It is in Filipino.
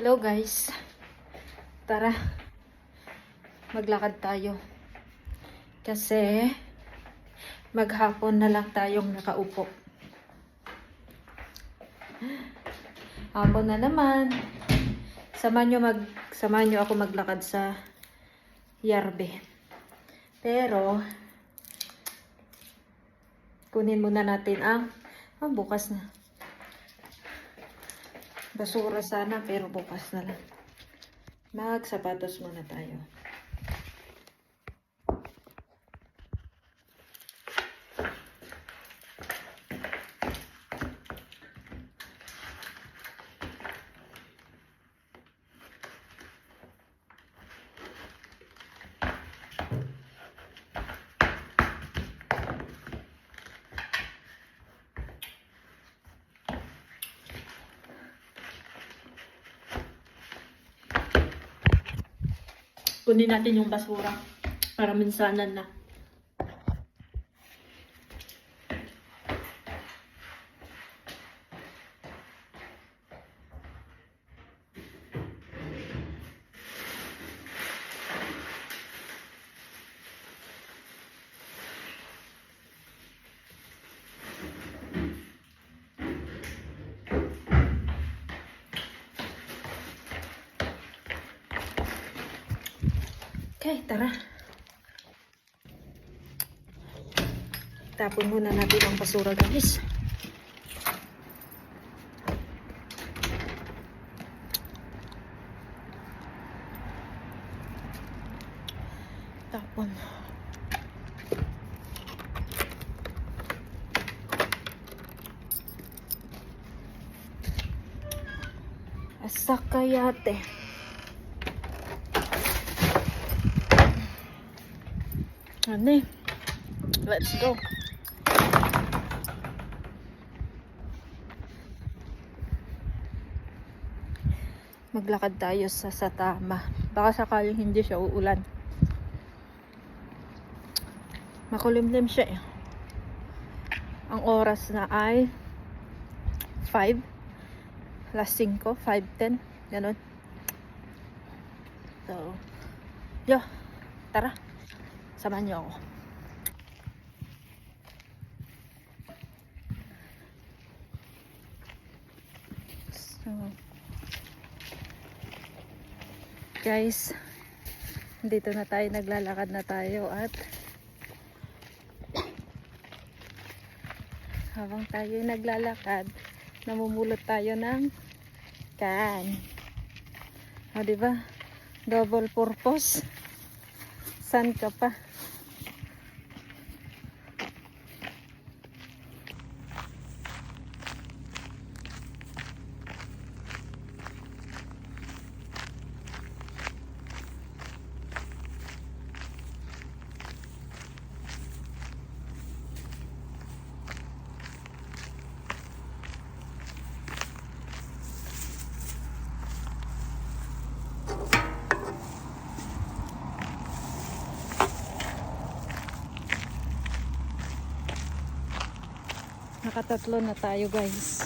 Hello guys. Tara. Maglakad tayo. Kasi maghapon na lang tayong nakaupo. Hapon na naman. Samahan nyo, mag, samahan nyo ako maglakad sa Yarbe. Pero, kunin muna natin ang, ah, bukas na. Basura sana, pero bukas na lang. Magsapatos muna tayo. Kunin natin yung basura para minsanan na. Okay, tara. Tapon muna natin ang basura, guys. Tapon. Asakayate. Ano eh? Let's go. Maglakad tayo sa Satama. Baka sakaling hindi siya uulan. Makulimlim siya eh. Ang oras na ay 5. Last 5, 5.10. Ganon. So, yo, tara. Samahan niyo ako. So, guys, dito na tayo, naglalakad na tayo at habang tayo naglalakad, namumulot tayo ng kan. O, diba? Double purpose. 三个吧 Nakatatlo na tayo guys.